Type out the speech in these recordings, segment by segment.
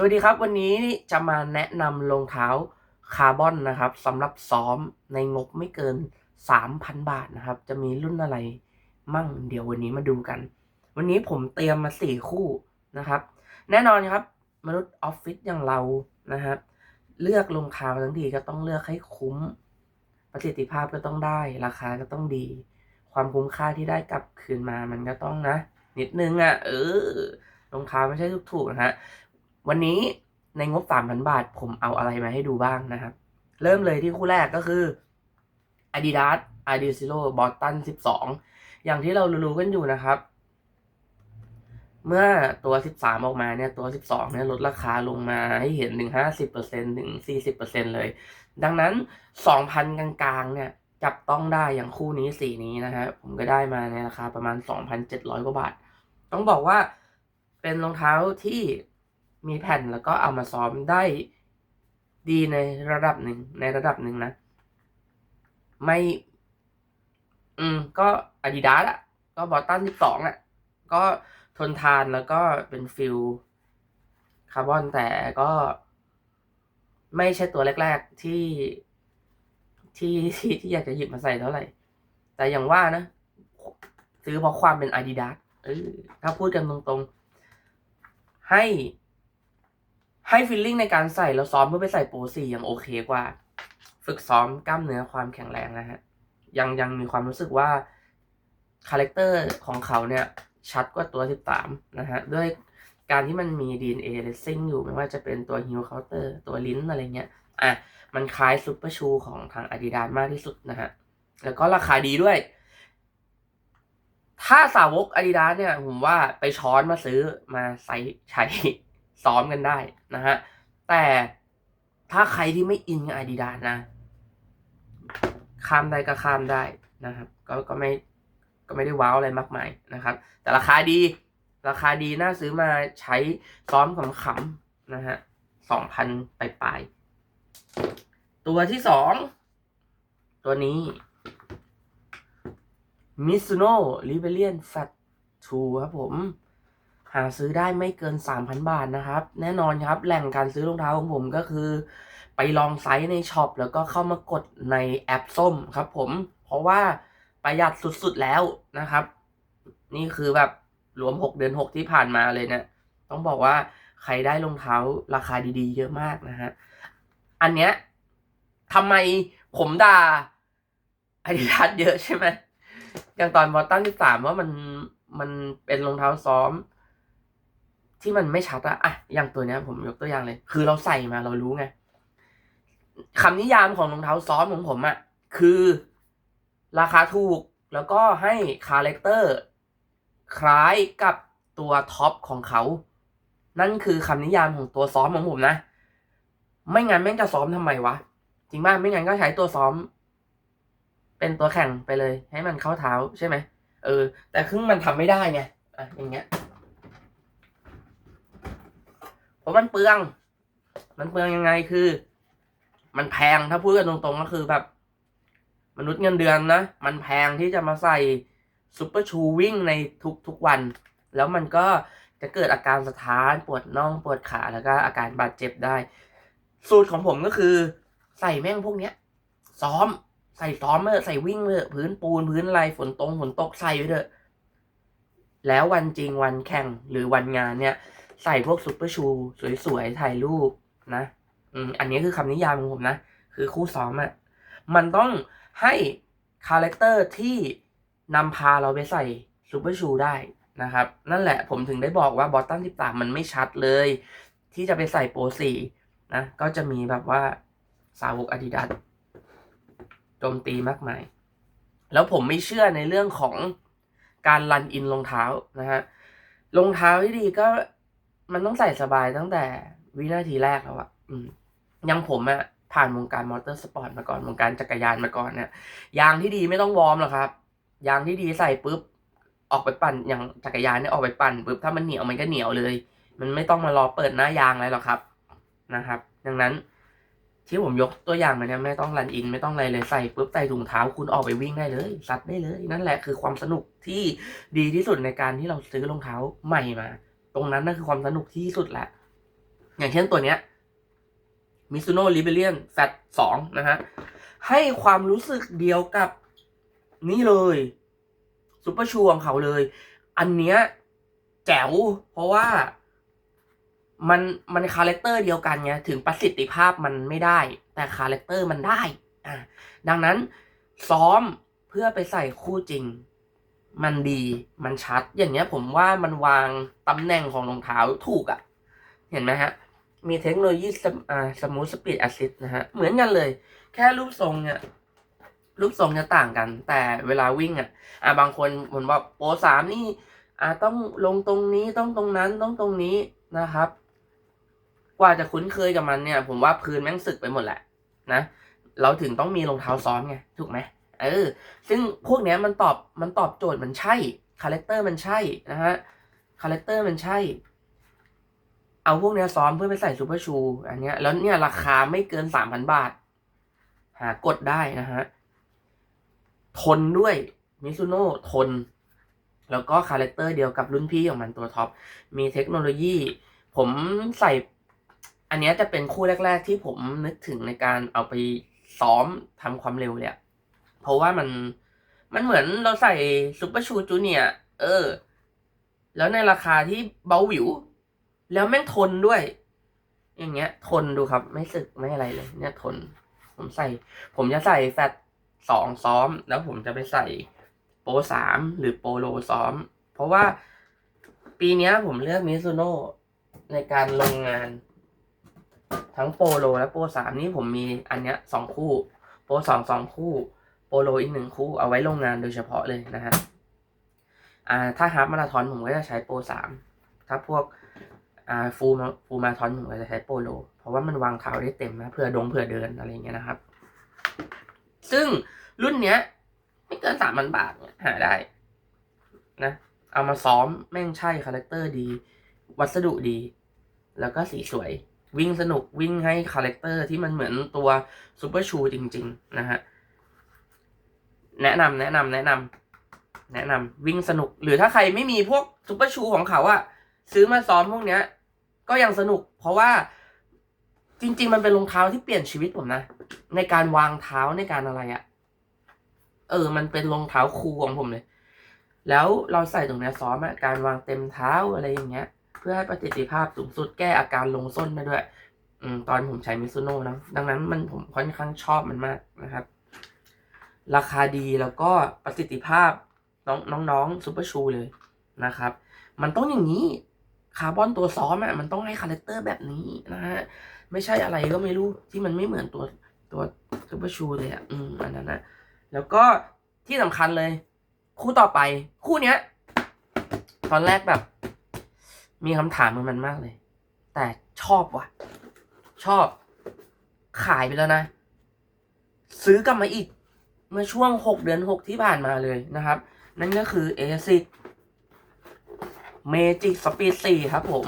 สวัสดีครับวันนี้จะมาแนะนำรองเท้าคาร์บอนนะครับสำหรับซ้อมในงบไม่เกิน 3,000 บาทนะครับ จะมีรุ่นอะไรมั่งเดี๋ยววันนี้มาดูกัน วันนี้ผมเตรียมมาสี่คู่นะครับ แน่นอนครับ มนุษย์ออฟฟิศอย่างเรานะครับเลือกรองเท้าทั้งทีก็ต้องเลือกให้คุ้ม ประสิทธิภาพก็ต้องได้ ราคาก็ต้องดี ความคุ้มค่าที่ได้กลับคืนมามันก็ต้องนะ นิดนึงอะ่ะเออรองเท้าไม่ใช่ถูกๆนะฮะ วันนี้ในงบ 3,000 บาท ผมเอาอะไรมาให้ดูบ้างนะครับ เริ่มเลยที่คู่แรกก็คือ Adidas Adizero Boston 12 อย่างที่เรารู้ๆกันอยู่นะครับ เมื่อตัว 13 ออกมาเนี่ยตัว 12 เนี่ยลดราคาลงมาให้เห็นถึง 50%ถึง 40%เลย ดังนั้น 2,000 กลางๆ เนี่ยจับต้องได้อย่างคู่นี้สีนี้นะฮะผมก็ได้มาในราคาประมาณ 2,700 กว่าบาท ต้องบอกว่าเป็นรองเท้าที่ มีแผ่นแล้วก็เอามาซ้อมได้ดีในระดับหนึ่งในระดับหนึ่งนะ ไม่ อืม ก็อาดิดาสอะก็บอตตันสิบสองอะก็ทนทานแล้วก็เป็นฟิลคาร์บอนแต่ก็ไม่ใช่ตัวแรก ๆ ที่ที่ที่ที่อยากจะหยิบมาใส่เท่าไหร่ แต่อย่างว่านะ ซื้อเพราะความเป็นอาดิดาสเออถ้าพูดกันตรงๆ ให้ ให้ฟีลลิ่งในการใส่แล้วซ้อมเพื่อไปใส่โปรสี่ยังโอเคกว่า ฝึกซ้อมกล้ามเนื้อความแข็งแรงนะฮะยังยังมีความรู้สึกว่าคาแรคเตอร์ของเขาเนี่ยชัดกว่าตัว 13 นะฮะ ด้วยการที่มันมี DNA Racing อยู่ไม่ว่าจะเป็นตัว Heel Counter ตัวลิ้นอะไรเงี้ย อะ มันคล้ายซูเปอร์ชูของทาง Adidas มากที่สุดนะฮะ แล้วก็ราคาดีด้วย ถ้าสาวก Adidas เนี่ย ผมว่าไปช้อนมาซื้อมาใส่ใช้ซ้อมกันได้ นะฮะ แต่ถ้าใครที่ไม่อินกับ Adidas นะ ข้ามได้ก็ข้ามได้นะครับ ก็ก็ไม่ก็ไม่ได้ว้าวอะไรมากมายนะครับ แต่ราคาดี ราคาดีน่าซื้อมาใช้ซ้อมขำๆนะฮะสองพันปลายๆตัวที่สองตัวนี้ Mizuno Rebellion Fat 2ครับผม หาซื้อได้ไม่เกิน 3,000 บาทนะครับ แน่นอนครับ แหล่งการซื้อรองเท้าของผมก็คือ ไปลองไซส์ในช็อปแล้วก็เข้ามากดในแอปส้มครับผม เพราะว่าประหยัดสุดๆแล้วนะครับ นี่คือแบบรวม 6 เดือน 6 ที่ผ่านมาเลยเนะี่ยต้องบอกว่าใครได้รองเท้าราคาดีๆ เยอะมากนะฮะ อันเนี้ยทำไมผมด่าอาดิดาสเยอะใช่ไหมอย่างตอนบอตตันที่สามว่ามันมันเป็นรองเท้าซ้อม ที่มันไม่ชัดอะอะอย่างตัวเนี้ย ผมยกตัวอย่างเลย คือเราใส่มาเรารู้ไงคำนิยามของรองเท้าซ้อมของผมอะคือราคาถูกแล้วก็ให้คาแรคเตอร์คล้ายกับตัวท็อปของเขา นั่นคือคำนิยามของตัวซ้อมของผมนะ ไม่งั้นแม่งจะซ้อมทำไมวะ จริงป่ะไม่งั้นก็ใช้ตัวซ้อม เป็นตัวแข่งไปเลย ให้มันเข้าเท้าใช่ไหมเออ แต่ครึ่งมันทำไม่ได้ไงอะอย่างเงี้ยเพ ราะมันเปลือง มันเปลืองยังไงคือ มันแพงถ้าพูดกันตรงๆก็คือแบบ มนุษย์เงินเดือนนะ มันแพงที่จะมาใส่ซูเปอร์ชูวิ่งในทุกๆวัน แล้วมันก็จะเกิดอาการสะท้านปวดน่องปวดขาแล้วก็อาการบาดเจ็บได้ สูตรของผมก็คือ ใส่แม่งพวกเนี้ย ซ้อมใส่ซ้อมเมื่อใส่วิ่งเมื่อพื้นปูนพื้นอะไรฝนตรงฝนตกใส่ไปเถอะแล้ววันจริงวันแข่งหรือวันงานเนี่ย ใส่พวกซูเปอร์ชู สวยๆถ่ายรูปนะอืมอันนี้คือคำนิยามของผมนะ คือคู่ซ้อมอะ่ะมันต้องให้คาแรคเตอร์ที่นำพาเราไปใส่ซูเปอร์ชูได้นะครับ นั่นแหละผมถึงได้บอกว่าบอตตันที่ตามมันไม่ชัดเลย ที่จะไปใส่โปรสี่นะก็จะมีแบบว่าสาวกอาดิดาสโจมตีมากมาย แล้วผมไม่เชื่อในเรื่องของการรันอินรองเท้านะฮะรองเท้าที่ดีก็ มันต้องใส่สบายตั้งแต่วินาทีแรกแล้วอะอืมยังผมอะผ่านวงการมอเตอร์สปอร์ตมาก่อนวงการจักรยานมาก่อนเนี่ยยางที่ดีไม่ต้องวอร์มหรอกครับ ยางที่ดีใส่ปุ๊บออกไปปั่นอย่างจักรยานเนี่ยออกไปปั่นปุ๊บถ้ามันเหนียวมันก็เหนียวเลย มันไม่ต้องมารอเปิดหน้ายางอะไรหรอกครับนะครับ ดังนั้นที่ผมยกตัวอย่างมาเนี่ยไม่ต้องรันอินไม่ต้องอะไรเลยใส่ปุ๊บใส่ถุงเท้าคุณออกไปวิ่งได้เลยซัดได้เลย นั่นแหละคือความสนุกที่ดีที่สุดในการที่เราซื้อรองเท้าใหม่มา ตรงนั้นนั่นคือความสนุกที่สุดแหละ อย่างเช่นตัวเนี้ยมิซูโน่ลิเบเลียนแฟตสองนะฮะ ให้ความรู้สึกเดียวกับนี่เลยซูเปอร์ชูของเขาเลย อันเนี้ยแจ๋ว เพราะว่ามันมันคาแรคเตอร์เดียวกันไงถึงประสิทธิภาพมันไม่ได้ แต่คาแรคเตอร์มันได้อะดังนั้นซ้อมเพื่อไปใส่คู่จริง มันดีมันชัดอย่างเงี้ยผมว่ามันวางตำแหน่งของรองเท้าถูกอะ่ะ เห็นไหมฮะ มีเทคโนโลยีสมอ่าสมูทสปีดแอซิดนะฮะ เหมือนกันเลย แค่รูปทรงเนี่ยรูปทรงจะต่างกัน แต่เวลาวิ่งอะอ่าบางคนผมว่าโปรสามนี่อ่าต้องลงตรงนี้ต้องตรงนั้นต้องตรงนี้นะครับ กว่าจะคุ้นเคยกับมันเนี่ย ผมว่าพื้นแม่งสึกไปหมดแหละนะเราถึงต้องมีรองเท้าซ้อมไงถูกไหม เออ ซึ่งพวกเนี้ยมันตอบมันตอบโจทย์มันใช่คาแรคเตอร์มันใช่นะฮะคาแรคเตอร์มันใช่ เอาพวกเนี้ยซ้อมเพื่อไปใส่ซูเปอร์ชูอันเนี้ยแล้วเนี่ยราคาไม่เกินสามพันบาท หากดได้นะฮะทนด้วยมิซูโน่ทน แล้วก็คาแรคเตอร์เดียวกับรุ่นพี่ของมันตัวท็อป มีเทคโนโลยี ผมใส่ อันเนี้ยจะเป็นคู่แรก ๆ ที่ผมนึกถึงในการเอาไปซ้อมทำความเร็วเลยอะ ราะว่ามันมันเหมือนเราใส่ซูเปอร์ชูจูเนียเออ แล้วในราคาที่เบาหวิว แล้วแม่งทนด้วย อย่างเงี้ย ทนดูครับ ไม่สึกไม่อะไรเลย เนี่ยทน ผมใส่ ผมจะใส่แฟตสองซ้อม แล้วผมจะไปใส่โปรสามหรือโปโลซ้อม เพราะว่าปีนี้ผมเลือกมิซูโน่ในการลงงาน ทั้งโปโลและโปรสามนี่ผมมีอันเนี้ยสองคู่ โปรสองสองคู่ โปโลอีกหนึ่งคู่เอาไว้ลงงานโดยเฉพาะเลยนะฮะอ่าถ้าฮาร์ปมาราธอนผมก็จะใช้โปรสามถ้าพวกอ่าฟูลฟูลมาราธอนผมก็จะใช้โปโล เพราะว่ามันวางเท้าได้เต็มนะเพื่อดงเพื่อเดินอะไรเงี้ยนะครับ ซึ่งรุ่นเนี้ย ไม่เกินสามพันบาทเนี่ยหาได้นะเอามาซ้อมแม่งใช่คาแรคเตอร์ดี วัสดุดี แล้วก็สีสวย วิ่งสนุกวิ่งให้คาแรคเตอร์ที่มันเหมือนตัวซูเปอร์ชูจริง ๆ นะฮะ แนะนำแนะนำแนะนำแนะนำวิ่งสนุก หรือถ้าใครไม่มีพวกซูเปอร์ชูของเขาอะซื้อมาซ้อมพวกเนี้ย ก็ยังสนุก เพราะว่าจริง ๆ มันเป็นรองเท้าที่เปลี่ยนชีวิตผมนะ ในการวางเท้าในการอะไรอะเออ มันเป็นรองเท้าคูของผมเลย แล้วเราใส่ตรงเนี้ยซ้อมอะการวางเต็มเท้าอะไรอย่างเงี้ย เพื่อให้ประสิทธิภาพสูงสุดแก้อาการลงส้นได้ด้วย อืมตอนผมใช้มิซูโน่นะ ดังนั้นมันผมค่อนข้างชอบมันมากนะครับ ราคาดีแล้วก็ประสิทธิภาพน้องน้องๆซูเปอร์ชูเลยนะครับ มันต้องอย่างนี้คาร์บอนตัวซ้อมอะมันต้องให้คาแรคเตอร์แบบนี้นะฮะไม่ใช่อะไรก็ไม่รู้ที่มันไม่เหมือนตัวตัวซูเปอร์ชูเลยอะอืมอันนั้นนะแล้วก็ที่สำคัญเลย คู่ต่อไป คู่เนี้ย ตอนแรกแบบ มีคำถามกับมันมากเลย แต่ชอบว่ะ ชอบ ขายไปแล้วนะ ซื้อกลับมาอีก เมื่อช่วงหกเดือนหกที่ผ่านมาเลยนะครับ นั่นก็คือ ASIC Magic Speed 4 ครับผม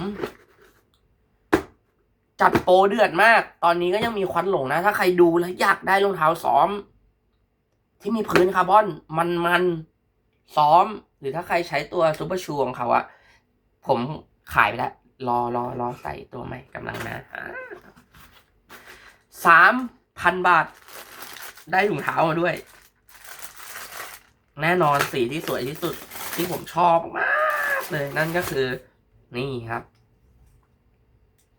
จัดโปรเดือดมาก ตอนนี้ก็ยังมีควันหลงนะ ถ้าใครดูแล้วอยากได้รองเท้าซ้อม ที่มีพื้นคาร์บอนมันมันๆซ้อม หรือถ้าใครใช้ตัวซูเปอร์ชูของเขาอะผมขายไปแล้ว รอรอรอใส่ตัวใหม่กำลังมาสามพันบาท ได้ถุงเท้ามาด้วย แน่นอนสีที่สวยที่สุดที่ผมชอบมากเลยนั่นก็คือ นี่ครับ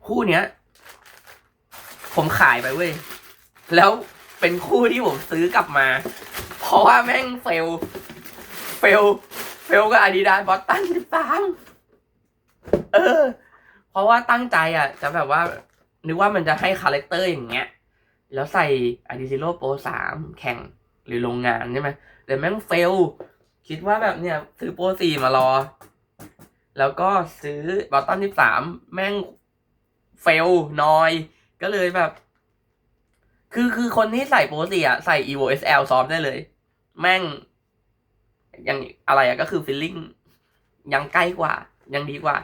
คู่เนี้ย ผมขายไปเว้ย แล้วเป็นคู่ที่ผมซื้อกลับมา เพราะว่าแม่งเฟล เฟล เฟลกับอาดิดาสบอสตันสิบสามเออ เพราะว่าตั้งใจอะ จะแบบว่านึกว่ามันจะให้คาแรคเตอร์อย่างเงี้ย แล้วใส่อาดิซิโ o โปรสามแข่งหรือโรงงานใช่ไหมแต่แม่งเฟล คิดว่าแบบเนี่ย ซื้อโปรสี่มารอ แล้วก็ซื้อบอตตันที่สามแม่งเฟลนอย ก็เลยแบบ คือคือคนที่ใส่โปรสี่อะใส่ evo sl ซ้อมได้เลย แม่งยังอะไรอะก็คือฟีลลิ่งยังใกล้กว่า ยังดีกว่า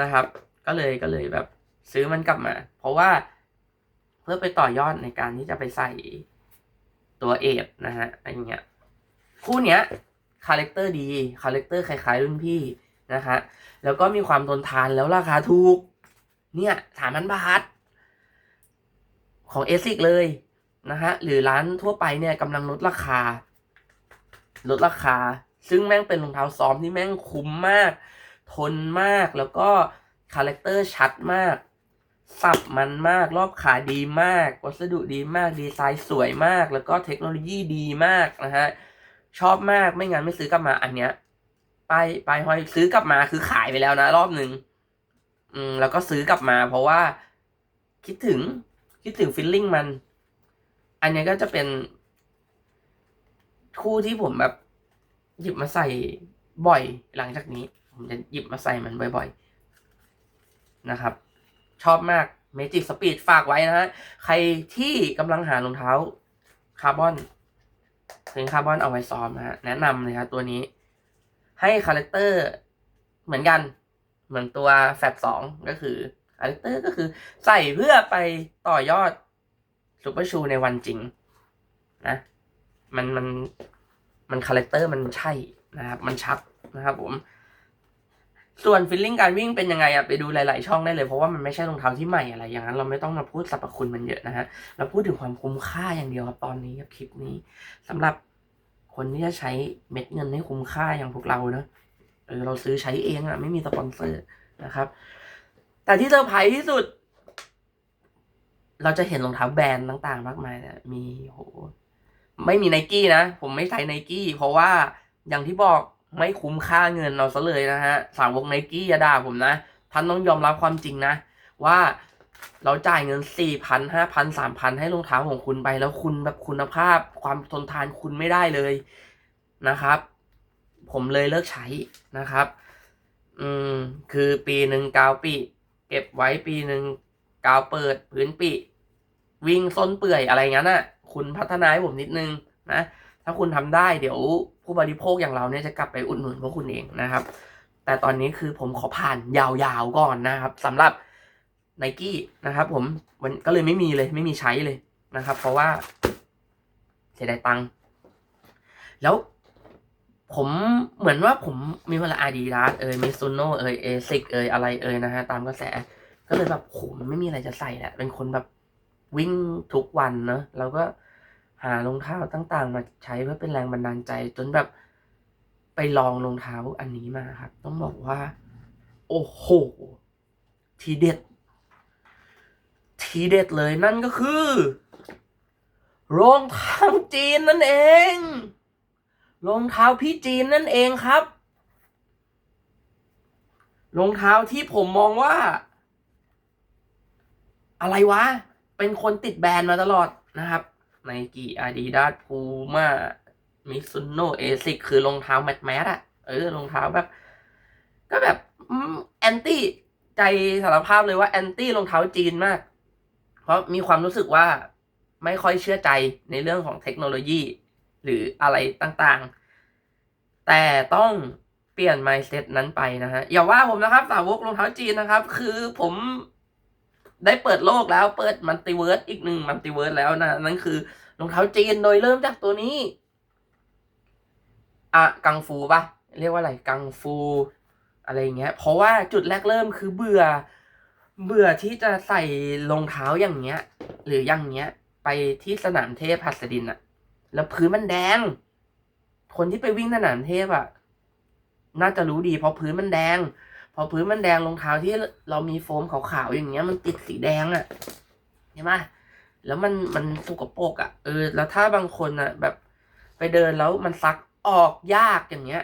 นะครับ ก็เลยก็เลยแบบซื้อมันกลับมา เพราะว่า พื่อไปต่อยอดในการที่จะไปใส่ตัวเอฟนะฮะอะไรเงี้ยคู่เนี้ยคาแรคเตอร์ดีคาแรคเตอร์คล้ายๆรุ่นพี่นะฮะแล้วก็มีความทนทานแล้วราคาถูก เนี่ยสามพันบาท ของเอซิกเลยนะฮะหรือร้านทั่วไปเนี่ยกำลังลดราคา ลดราคา ซึ่งแม่งเป็นรองเท้าซ้อมที่แม่งคุ้มมาก ทนมากแล้วก็คาแรคเตอร์ชัดมาก สับมันมากรอบขาดีมาก วัสดุดีมากดีไซน์สวยมาก แล้วก็เทคโนโลยีดีมากนะฮะชอบมากไม่งั้นไม่ซื้อกลับมาอันเนี้ยไปไปหอยซื้อกลับมาคือขายไปแล้วนะ รอบหนึ่งอืมแล้วก็ซื้อกลับมา เพราะว่า คิดถึง คิดถึงฟิลลิ่งมัน อันเนี้ยก็จะเป็น คู่ที่ผมแบบ หยิบมาใส่บ่อย หลังจากนี้ ผมจะหยิบมาใส่มันบ่อย ๆ นะครับ ชอบมากเมจิกสปีดฝากไว้นะฮะ ใครที่กำลังหารองเท้าคาร์บอนเพลงคาร์บอนเอาไว้ซ้อมนะฮะ แนะนำเลยครับตัวนี้ ให้คาแรคเตอร์เหมือนกัน เหมือนตัวแฟบสองก็คือคาแรคเตอร์ก็คือใส่เพื่อไปต่อยอดซูเปอร์ชูในวันจริง นะ มันมันมันคาแรคเตอร์มันใช่นะครับ มันชัดนะครับผม ส่วนฟีลลิ่งการวิ่งเป็นยังไงอะไปดูหลาย ๆ ช่องได้เลยเพราะว่ามันไม่ใช่รองเท้าที่ใหม่อะไร อย่างนั้นเราไม่ต้องมาพูดสรรพคุณมันเยอะนะฮะเราพูดถึงความคุ้มค่าอย่างเดียวครับตอนนี้กับคลิปนี้สำหรับคนที่จะใช้เม็ดเงินให้คุ้มค่าอย่างพวกเราเนะเออเราซื้อใช้เองอะไม่มีสปอนเซอร์นะครับ แต่ที่เซอร์ไพรส์ที่สุด เราจะเห็นรองเท้าแบรนด์ต่างๆ มากมายนะมีโหไม่มีไนกี้นะผมไม่ใส่ไนกี้เพราะว่าอย่างที่บอก ไม่คุ้มค่าเงินเราซะเลยนะฮะสาวกไนกี้อย่าด่าผมนะ ท่านต้องยอมรับความจริงนะ ว่าเราจ่ายเงินสี่พันห้าพันสามพันให้รองเท้าของคุณไป แล้วคุณแบบคุณภาพ ความทนทานคุณไม่ได้เลยนะครับ ผมเลยเลิกใช้นะครับ อืมคือปีหนึ่งกาวปีเก็บไว้ปีหนึ่งกาวเปิดพื้นปีวิ่งส้นเปื่อยอะไรงั้นน่ะ คุณพัฒนาให้ผมนิดนึงนะ ถ้าคุณทำได้เดี๋ยวผู้บริโภคอย่างเราเนี่ยจะกลับไปอุดหนุนพวกคุณเองนะครับ แต่ตอนนี้คือผมขอผ่านยาวๆก่อนนะครับสำหรับไนกี้นะครับ ผมวันก็เลยไม่มีเลยไม่มีใช้เลยนะครับ เพราะว่าเสียดายตังค์แล้วผมเหมือนว่าผมมีเวลาอาดีดาสเอ่ยมิซูโนเอ่ยเอซิกเอ่ยอะไรเอ่ยนะฮะตามกระแส ก็เลยแบบโหมันไม่มีอะไรจะใส่แหละเป็นคนแบบวิ่งทุกวันเนอะเราก็ หารองเท้าต่างๆ มาใช้เพื่อเป็นแรงบันดาลใจ จนแบบไปลองรองเท้าอันนี้มาครับ ต้องบอกว่า โอ้โห ทีเด็ด ทีเด็ดเลยนั่นก็คือรองเท้าจีนนั่นเองรองเท้าพี่จีนนั่นเองครับรองเท้าที่ผมมองว่า อะไรวะ เป็นคนติดแบรนด์มาตลอดนะครับ ไนกี้อาดิดาสพูม่ามิซุโนเอซิกคือรองเท้าแมทแมทอะเออรองเท้าแบบ ก็แบบแอนตี้ใจสารภาพเลยว่าแอนตี้รองเท้าจีนมาก เพราะมีความรู้สึกว่าไม่ค่อยเชื่อใจในเรื่องของเทคโนโลยี หรืออะไรต่างๆ แต่ต้องเปลี่ยน mindset นั้นไปนะฮะ อย่าว่าผมนะครับ สาวกรองเท้าจีนนะครับ คือผม ได้เปิดโลกแล้วเปิดมัลติเวิร์สอีกหนึ่งมัลติเวิร์สแล้วนะ นั่นคือรองเท้าจีนโดยเริ่มจากตัวนี้อะกังฟูปะเรียกว่าอะไรกังฟู อะไรเงี้ย เพราะว่าจุดแรกเริ่มคือเบื่อ เบื่อที่จะใส่รองเท้าอย่างเงี้ย หรืออย่างเงี้ย ไปที่สนามเทพหัสดินอะแล้วพื้นมันแดง คนที่ไปวิ่งสนามเทพอะน่าจะรู้ดีเพราะพื้นมันแดง อพื้นมันแดงรองเท้าที่เรามีโฟมขาวๆอย่างเงี้ย มันติดสีแดงอะเห็นไหมแล้วมันมันสกปรกอะเออ แล้วถ้าบางคนอะแบบไปเดินแล้วมันซักออกยากอย่างเงี้ย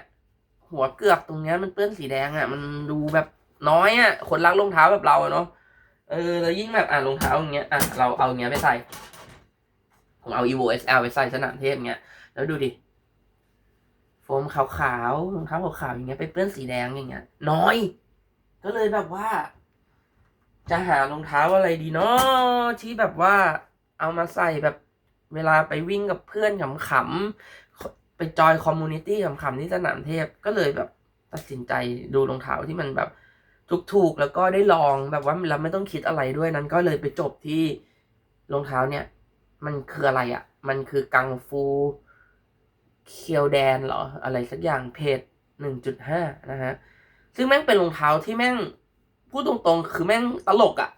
หัวเกือกตรงเนี้ยมันเปื้อนสีแดงอะมันดูแบบน้อยอะคนรักรองเท้าแบบเราเนาะเออแล้วยิ่งแบบอะรองเท้าอย่างเงี้ยอะเราเอาเงี้ยไปใส่ผมเอา evo sl ไปใส่สนามเทพเงี้ยแล้วดูดิโฟมขาวๆรองเท้าขาวๆอย่างเงี้ยไปเปื้อนสีแดงอย่างเงี้ย น้อย ก็เลยแบบว่า จะหารองเท้าอะไรดีเนาะที่แบบว่า เอามาใส่แบบเวลาไปวิ่งกับเพื่อนขำๆไปจอยคอมมูนิตี้ขำๆที่สนามเทพก็เลยแบบตัดสินใจดูรองเท้าที่มันแบบถูกๆแล้วก็ได้ลองแบบว่าเราไม่ต้องคิดอะไรด้วยนั้น ก็เลยไปจบที่รองเท้าเนี่ย มันคืออะไรอะ่ะ มันคือกังฟูเคียวแดนเหรอ อะไรสักอย่างเพจหนึ่งจุดห้านะฮะ ซึ่งแม่งเป็นรองเท้าที่แม่งพูดตรงๆ คือแม่งตลกอะ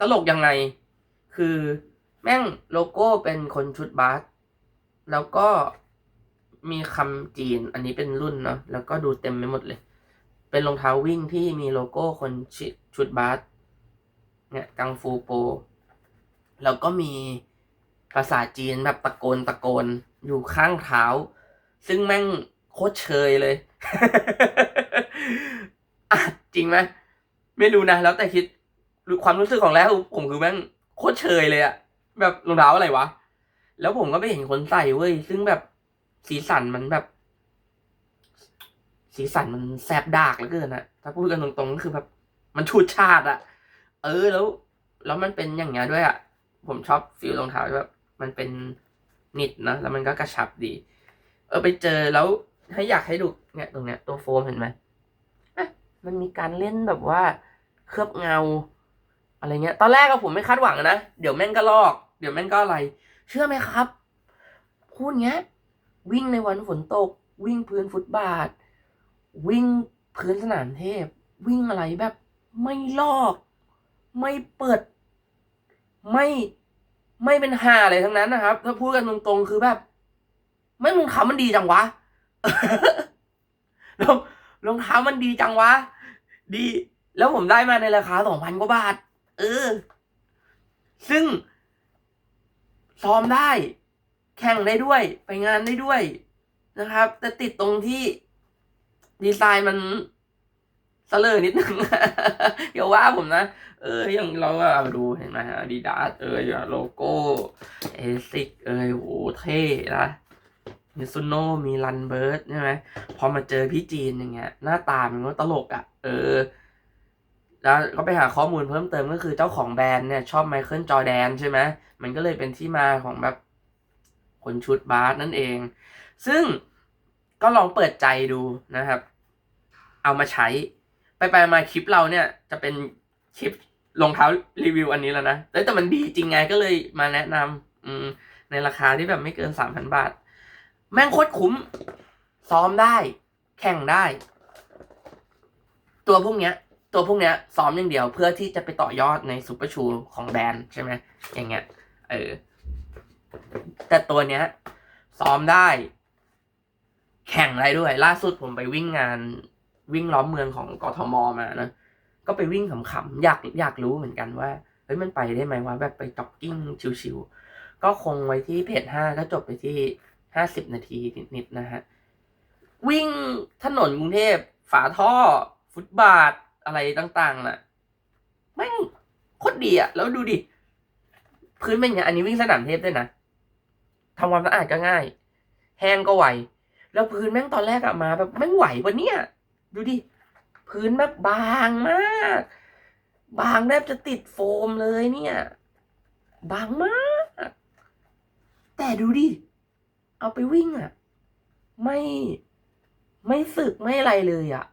ตลกยังไง คือแม่งโลโก้เป็นคนชุดบาสแล้วก็มีคำจีน อันนี้เป็นรุ่นเนาะแล้วก็ดูเต็มไปหมดเลย เป็นรองเท้าวิ่งที่มีโลโก้คนชชุดบาสเนี่ยกังฟูโป แล้วก็มีภาษาจีนแบบตะโกนตะโกนอยู่ข้างเท้า ซึ่งแม่งโคตรเชยเลย จริงไหมไม่รู้นะแล้วแต่คิดความรู้สึกของแล้วผมคือแม่งโคตรเชยเลยอะแบบรองเท้าอะไรวะแล้วผมก็ไปเห็นคนใส่เว้ยซึ่งแบบสีสันมันแบบ สีสันมันแสบดากเหลือเกินอะถ้าพูดกันตรงๆก็คือแบบ มันชูดชาติอะเออแล้ว แล้วมันเป็นอย่างเงี้ยด้วยอะผมชอบฟิลรองเท้าแบบมันเป็นนิดนะแล้วมันก็กระชับดี เออไปเจอแล้วให้อยากให้ดูเนี่ยตรงเนี้ยตัวโฟมเห็นไหม มันมีการเล่นแบบว่าเคลือบเงา อะไรเงี้ย ตอนแรกอะผมไม่คาดหวังนะ เดี๋ยวแม่งก็ลอก เดี๋ยวแม่งก็อะไร เชื่อไหมครับพูดเงี้ย วิ่งในวันฝนตก วิ่งพื้นฟุตบาท วิ่งพื้นสนามเทพ วิ่งอะไรแบบไม่ลอก ไม่เปิด ไม่ไม่เป็นหาอะไรทั้งนั้นนะครับ ถ้าพูดกันตรงๆคือแบบ ไม่รองเท้ามันดีจังวะรอง รองเท้ามันดีจังวะ ดี แล้วผมได้มาในราคาสองพันกว่าบาท เออ ซึ่ง ซ้อมได้ แข่งได้ด้วย ไปงานได้ด้วยนะครับ แต่ติดตรงที่ ดีไซน์มันเสลอนิดนึงอย่าว่าผมนะ เอออย่างเราอะดูเห็นไหมดิดาสเออโลโก้เอซิกเออโหเท่นะ มิซุโนมีรันเบิร์ดใช่ไหมพอมาเจอพี่จีนอย่างเงี้ย หน้าตามันก็ตลกอะ่ะ เออ แล้วก็ไปหาข้อมูลเพิ่มเติมก็คือเจ้าของแบรนด์เนี่ย ชอบไมเคิลจอแดนใช่ไหมมันก็เลยเป็นที่มาของแบบคนชุดบาสนั่นเอง ซึ่งก็ลองเปิดใจดูนะครับ เอามาใช้ ไปไปมาคลิปเราเนี่ย จะเป็นคลิปรองเท้ารีวิวอันนี้แล้วนะแต่แต่มันดีจริงไงก็เลยมาแนะนำในราคาที่แบบไม่เกินสามพันบาท แม่งโคตรคุ้ม ซ้อมได้ แข่งได้ ตัวพวกเนี้ย ตัวพวกเนี้ย ซ้อมอย่างเดียวเพื่อที่จะไปต่อยอดในซูเปอร์ชูของแบรนด์ใช่ไหมอย่างเงี้ย เออ แต่ตัวเนี้ย ซ้อมได้ แข่งได้ด้วย ล่าสุดผมไปวิ่งงานวิ่งล้อมเมืองของกทมมานะก็ไปวิ่งขำๆอยากอยากรู้เหมือนกันว่าเฮ้ยมันไปได้ไหมว่าแบบไปจ็อกกิ้งชิวๆก็คงไว้ที่เพจห้าก็จบไปที่ ห้าสิบนาทีนิดๆนะฮะ วิ่งถนนกรุงเทพฝาท่อ ฟุตบาทอะไรต่างๆน่ะแม่งโคตรดีอะแล้วดูดิ พื้นเป็นอย่างอันนี้วิ่งสนามเทพด้วยนะทำความสะอาดก็ง่าย แห้งก็ไวแล้วพื้นแม่งตอนแรกอะมาแบบแม่งไหวปะเนี่ย ดูดิ พื้นแบบบางมาก บางแทบจะติดโฟมเลยเนี่ย บางมาก แต่ดูดิ เอาไปวิ่งอะไม่ไม่สึกไม่อะไรเลยอะ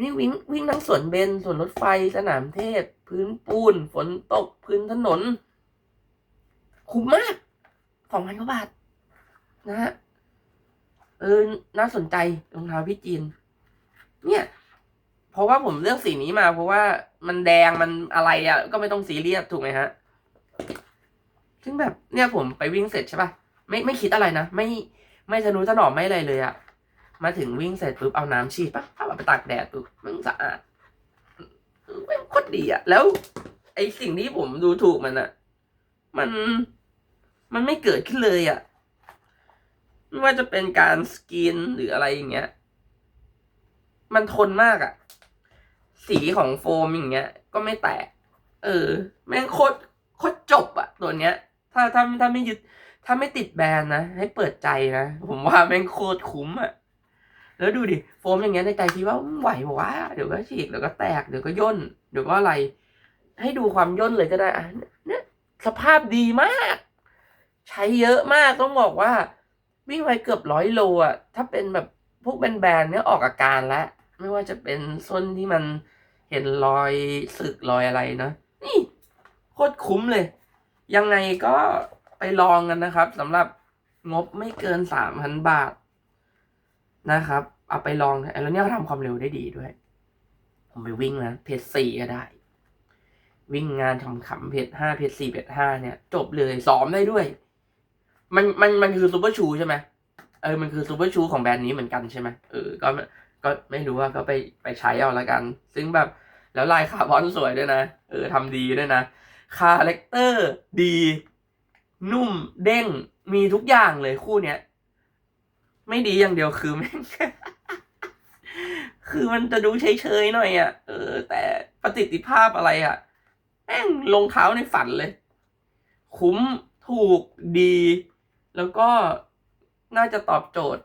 นี่วิ่งวิ่งทั้งสวนเบนสวนรถไฟสนามเทพ พื้นปูน ฝนตก พื้นถนน คุ้มมากสองพันกว่าบาท นะฮะเออ น่าสนใจรองเท้าพี่จีน เนี่ย เพราะว่าผมเลือกสีนี้มา เพราะว่ามันแดงมันอะไรอะ่ะ ก็ไม่ต้องสีเรียสถูกไหมฮะ ซึ่งแบบเนี่ยผมไปวิ่งเสร็จใช่ปะ ไม่ไม่คิดอะไรนะ ไม่ไม่ทะนุถนอมไม่อะไรเลยอะมาถึงวิ่งเสร็จปุ๊บเอาน้ำฉีดปะเอาไปตากแดดปุ๊บมันสะอาดม่งโคตรดีอะแล้ว ไอสิ่งที่ผมดูถูกมันอะมันมันไม่เกิดขึ้นเลยอะไม่ว่าจะเป็นการสกรีนหรืออะไรอย่างเงี้ย มันทนมากอะสีของโฟมอย่างเงี้ย ก็ไม่แตก เออ แม่งโคตรโคตรจบอะตัวเนี้ย ถ้าถ้าถ้าไม่ยึด ถ้าไม่ติดแบรนด์นะ ให้เปิดใจนะ ผมว่าแม่งโคตรคุ้มอะแล้วดูดิ โฟมอย่างเงี้ยในใจคิดว่าไหวบอกว่าเดี๋ยวก็ฉีกเดี๋ยวก็แตกเดี๋ยวก็ย่นเดี๋ยวก็อะไร ให้ดูความย่นเลยก็ได้อะเนี่ยสภาพดีมาก ใช้เยอะมากต้องบอกว่า วิ่งไปเกือบร้อยโลอะถ้าเป็นแบบพวกแบรนด์ๆเนี่ยออกอาการแล้วไม่ว่าจะเป็นส้นที่มันเห็นรอยสึกรอยอะไรนะนี่โคตรคุ้มเลย ยังไงก็ ไปลองกันนะครับสำหรับงบไม่เกินสามพันบาทนะครับ เอาไปลองแล้วเนี่ยทำความเร็วได้ดีด้วย ผมไปวิ่งนะเพจสี่ก็ได้ วิ่งงานขำๆเพจห้าเพจสี่เพจห้าเนี่ย จบเลยซ้อมได้ด้วย มันมันมันคือซูเปอร์ชูใช่ไหมเออมันคือซูเปอร์ชูของแบรนด์นี้เหมือนกันใช่ไหมเออก็ก็ไม่รู้ว่าก็ไปไปใช้เอาละกัน ซึ่งแบบแล้วลายคาร์บอนสวยด้วยนะ เออทำดีด้วยนะ คาแรคเตอร์ดี นุ่มเด้งมีทุกอย่างเลยคู่เนี้ย ไม่ดีอย่างเดียวคือแม่งคือมันจะดูเฉยๆหน่อยอะ่ะเออ แต่ประสิทธิภาพอะไรอะ่ะแม่งลงเท้าในฝันเลย คุ้มถูกดี แล้วก็น่าจะตอบโจทย์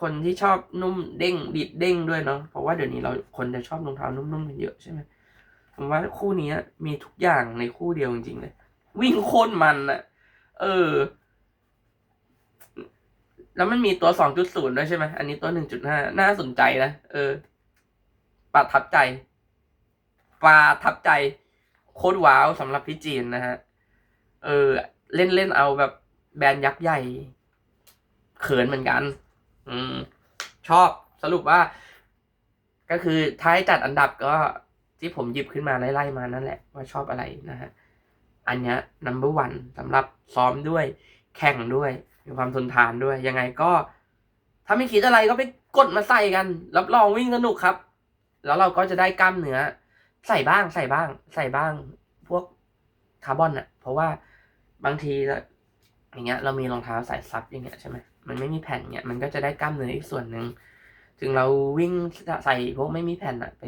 คนที่ชอบนุ่มเด้งดิดเด้งด้วยเนาะเพราะว่าเดี๋ยวนี้เราคนจะชอบรองเท้านุ่มๆกันเยอะใช่ไหมผมว่าคู่นี้มีทุกอย่างในคู่เดียวจริงๆเลย วิ่งโคตรมันอะ เออ แล้วมันมีตัวสองจุดศูนย์ด้วยใช่ไหมอันนี้ตัวหนึ่งจุดห้าน่าสนใจนะเออประทับใจประทับใจ โคตรว้าวสำหรับพี่จีนนะฮะ เออ เล่นเล่นเอาแบบแบรนด์ยักษ์ใหญ่ เขินเหมือนกัน อืม ชอบสรุปว่า ก็คือท้ายจัดอันดับก็ที่ผมหยิบขึ้นมาไล่ๆมานั่นแหละ ว่าชอบอะไรนะฮะ อันเนี้ย number one สำหรับซ้อมด้วย แข่งด้วย มีความทนทานด้วย ยังไงก็ ถ้าไม่คิดอะไรก็ไปกดมาใส่กัน รับรองวิ่งสนุกครับ แล้วเราก็จะได้กล้ามเนื้อ ใส่บ้างใส่บ้าง ใส่บ้าง พวกคาร์บอนอะเพราะว่าบางทีอย่างเงี้ย เรามีรองเท้าใส่ซับอย่างเงี้ยใช่ไหมมันไม่มีแผ่นเงี้ยมันก็จะได้กล้ามเนื้ออีกส่วนหนึ่งถึงเราวิ่งใส่พวกไม่มีแผ่นอะไป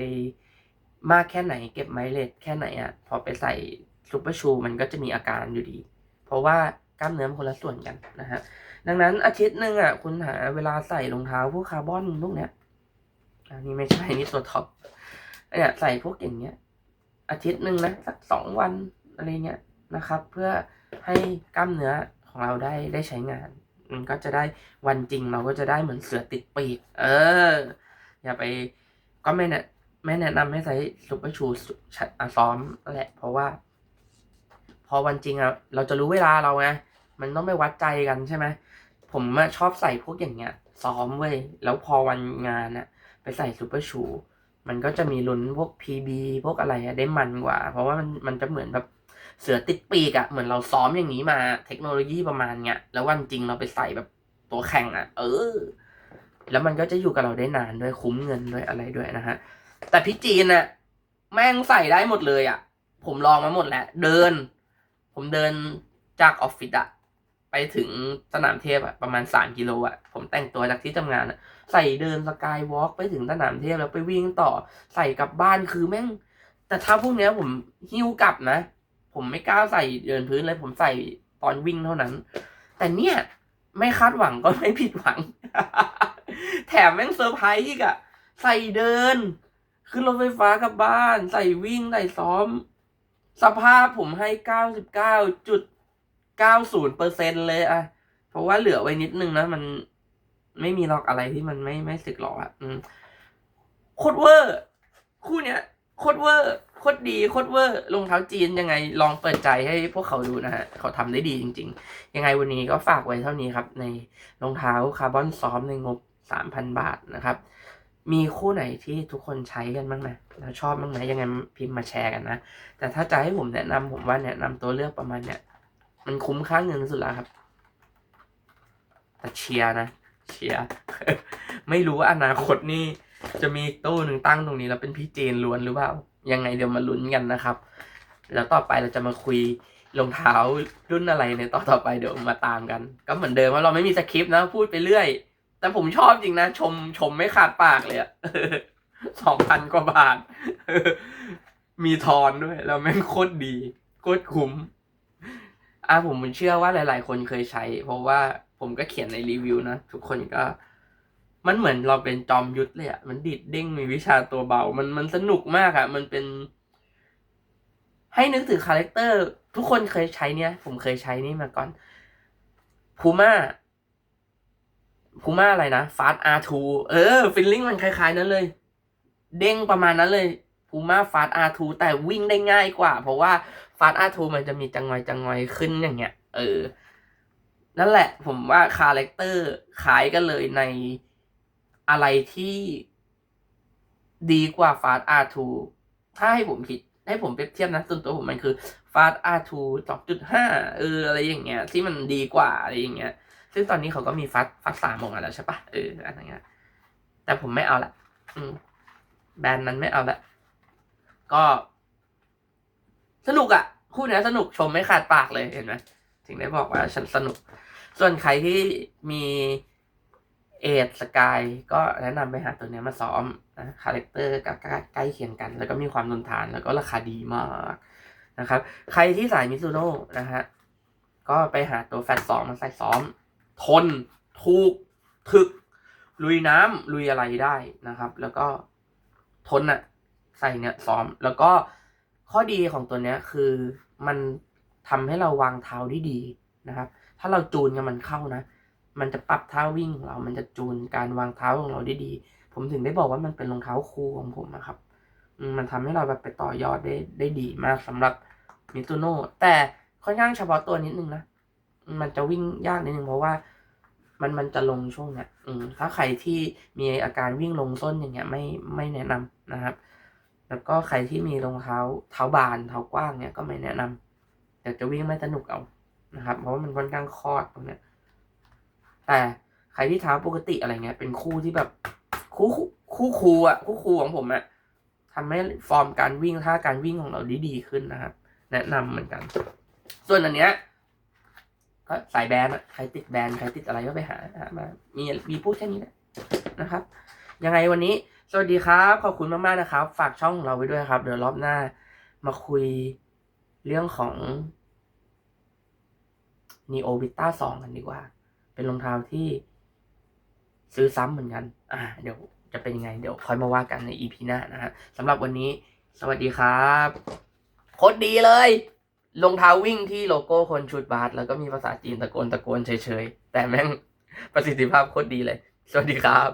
มากแค่ไหน เก็บไมเลสแค่ไหนอะพอไปใส่ ซูเปอร์ชูมันก็จะมีอาการอยู่ดี เพราะว่ากล้ามเนื้อมันคนละส่วนกันนะฮะ ดังนั้นอาทิตย์หนึ่งอะคุณหาเวลาใส่รองเท้าพวกคาร์บอนพวกเนี้ย อันนี้ไม่ใช่นี่ตัวท็อปเนี่ยใส่พวกอย่างเงี้ย อาทิตย์หนึ่งนะสักสองวันอะไรเงี้ยนะครับ เพื่อให้กล้ามเนื้อของเราได้ได้ใช้งาน มันก็จะได้วันจริงเราก็จะได้เหมือนเสือติดปีก เออ อย่าไปก็ไม่แนะไม่แนะนำให้ใส่ซุปเปอร์ชูซ้อมแหละ เพราะว่า อวันจริงอะเราจะรู้เวลาเราไงมันต้องไปวัดใจกันใช่ไหมผมชอบใส่พวกอย่างเงี้ย ซ้อมเว้ยแล้วพอวันงานอะไปใส่ซูเปอร์ชูมันก็จะมีลุ้นพวก PB พวกอะไรอะได้มันกว่า เพราะว่ามันมันจะเหมือนแบบเสือติดปีกอะเหมือนเราซ้อมอย่างนี้มาเทคโนโลยีประมาณเนี้ยแล้ววันจริงเราไปใส่แบบตัวแข่งอะเออ แล้วมันก็จะอยู่กับเราได้นานด้วยคุ้มเงินด้วยอะไรด้วยนะฮะแต่พี่จีนอะแม่งใส่ได้หมดเลยอะผมลองมาหมดแล้วเดิน ผมเดินจากออฟฟิศอะไปถึงสนามเทพอะประมาณสามกิโลอะผมแต่งตัวจากที่ทำงานอะใส่เดินสกายวอล์กไปถึงสนามเทพแล้วไปวิ่งต่อใส่กลับบ้านคือแม่ง แต่ถ้าพวกเนี้ยผมหิ้วกลับนะ ผมไม่กล้าใส่เดินพื้นเลยผมใส่ตอนวิ่งเท่านั้น แต่เนี่ยไม่คาดหวังก็ไม่ผิดหวัง แถมแม่งเซอร์ไพรส์อีกอะใส่เดิน ขึ้นรถไฟฟ้ากลับบ้าน ใส่วิ่งใส่ซ้อม สภาพผมให้เก้าสิบเก้าจุดเก้าศูนย์เปอร์เซ็นเลยอะเพราะว่าเหลือไว้นิดนึงนะมันไม่มีหรอกอะไรที่มันไม่ไม่สึกหรอกอะอืมโคตรเวอร์ คู่เนี้ยโคตรเวอร์โคตรดีโคตรเวอร์รองเท้าจีนยังไงลองเปิดใจให้พวกเขาดูนะฮะเขาทำได้ดีจริง ๆ ยังไงวันนี้ก็ฝากไว้เท่านี้ครับ ในรองเท้าคาร์บอนซ้อมในงบสามพันบาทนะครับ มีคู่ไหนที่ทุกคนใช้กันบ้างไหมแล้วชอบบ้างไหมยังไงพิมพ์มาแชร์กันนะ แต่ถ้าจะให้ผมแนะนำผมว่าแนะนำตัวเลือกประมาณเนี้ยมันคุ้มค่าเงินสุดแล้วครับ แต่เชียร์นะ เชียร์ ไม่รู้ว่าอนาคตนี่จะมีตู้หนึ่งตั้งตรงนี้แล้วเป็นพี่เจนล้วนหรือเปล่า ยังไงเดี๋ยวมาลุ้นกันนะครับ แล้วต่อไปเราจะมาคุยรองเท้ารุ่นอะไรในต่อต่อไปเดี๋ยวมาตามกัน ก็เหมือนเดิมว่าเราไม่มีสคริปต์นะพูดไปเรื่อย แต่ผมชอบจริงนะ ชมชมไม่ขาดปากเลยอะสองพันกว่าบาท มีทอนด้วย แล้วแม่งโคตรดี โคตรคุ้มอะผมเชื่อว่าหลาย ๆ คนเคยใช้ เพราะว่าผมก็เขียนในรีวิวนะ ทุกคนก็ มันเหมือนเราเป็นจอมยุทธเลยอะมันดิดเด้งมีวิชาตัวเบา มันมันสนุกมากอะมันเป็น ให้นึกถึงคาแรคเตอร์ ทุกคนเคยใช้เนี่ย ผมเคยใช้นี่มาก่อนพูม่า พูม่าอะไรนะฟาสอาร์ทูเออฟิลลิ่งมันคล้ายๆนั้นเลย เด้งประมาณนั้นเลยพูม่าฟาสอาร์ทูแต่วิ่งได้ง่ายกว่า เพราะว่าฟาสอาร์ทูมันจะมีจังงอยจังงอยขึ้นอย่างเงี้ย เออ นั่นแหละ ผมว่าคาแรคเตอร์คล้ายกันเลยในอะไรที่ดีกว่า Fast R2 ถ้าให้ผมคิดให้ผมเปรียบเทียบนะส่วนตัวผมมันคือ Fast R2 2.5เอออะไรอย่างเงี้ยที่มันดีกว่าอะไรอย่างเงี้ย ซึ่งตอนนี้เขาก็มี Fast Fast 3ออกมาแล้วใช่ปะเอออะไรเงี้ยแต่ผมไม่เอาละอืมแบรนด์นั้นไม่เอาละก็ สนุกอะคู่นี้สนุกชมไม่ขาดปากเลยเห็นไหมถึงได้บอกว่าฉันสนุก ส่วนใครที่มีเอทสกายก็แนะนำไปหาตัวนี้มาซ้อมนะคาแรคเตอร์ก็ใกล้เคียงกัน แล้วก็มีความทนทานแล้วก็ราคาดีมากนะครับ ใครที่สายมิซูโน่นะฮะก็ไปหาตัวแฟตสองมาใส่ซ้อม ทนถูกถึก ลุยน้ำลุยอะไรได้นะครับ แล้วก็ทนอะใส่เนี่ยซ้อม แล้วก็ข้อดีของตัวเนี้ยคือมันทำให้เราวางเท้าได้ดีนะครับ ถ้าเราจูนกับมันเข้านะ มันจะปรับท่าวิ่งของเรา มันจะจูนการวางเท้าของเราได้ดี ผมถึงได้บอกว่ามันเป็นรองเท้าคู่ของผมนะครับ มันทำให้เราแบบไปต่อยอดได้ได้ดีมากสำหรับมิซูโน่แต่ค่อนข้างเฉพาะตัวนิดนึงนะ มันจะวิ่งยากนิดนึงเพราะว่ามันมันจะลงช่วงเนี้ยอืมถ้าใครที่มีอาการวิ่งลงส้นอย่างเงี้ยไม่ไม่แนะนำนะครับ แล้วก็ใครที่มีรองเท้าเท้าบานเท้ากว้างเนี้ยก็ไม่แนะนำแต่จะวิ่งไม่สนุกเอานะครับ เพราะว่ามันค่อนข้างคอดตรงเนี้ย แต่ใครที่เท้าปกติอะไรเงี้ย เป็นคู่ที่แบบคู่คู่คู่ครูอะคู่ครูของผมอะทำให้ฟอร์มการวิ่งท่าการวิ่งของเราดีดีขึ้นนะครับ แนะนำเหมือนกัน ส่วนอันเนี้ย ก็สายแบรนด์ใครติดแบรนด์ใครติดอะไรก็ไปหาหามามีมีพูดแค่นี้แหละนะครับ ยังไงวันนี้ สวัสดีครับ ขอบคุณมากๆนะครับ ฝากช่องของเราไว้ด้วยครับ เดี๋ยวรอบหน้ามาคุยเรื่องของ Neo Vita 2 กันดีกว่า เป็นรองเท้าที่ซื้อซ้ำเหมือนกัน อ่า เดี๋ยวจะเป็นยังไง เดี๋ยวค่อยมาว่ากันใน EP หน้านะฮะสำหรับวันนี้ สวัสดีครับโคตรดีเลย รองเท้าวิ่งที่โลโก้คนชุดบาสแล้วก็มีภาษาจีนตะโกนตะโกนเฉยๆ แต่แม่งประสิทธิภาพโคตรดีเลย สวัสดีครับ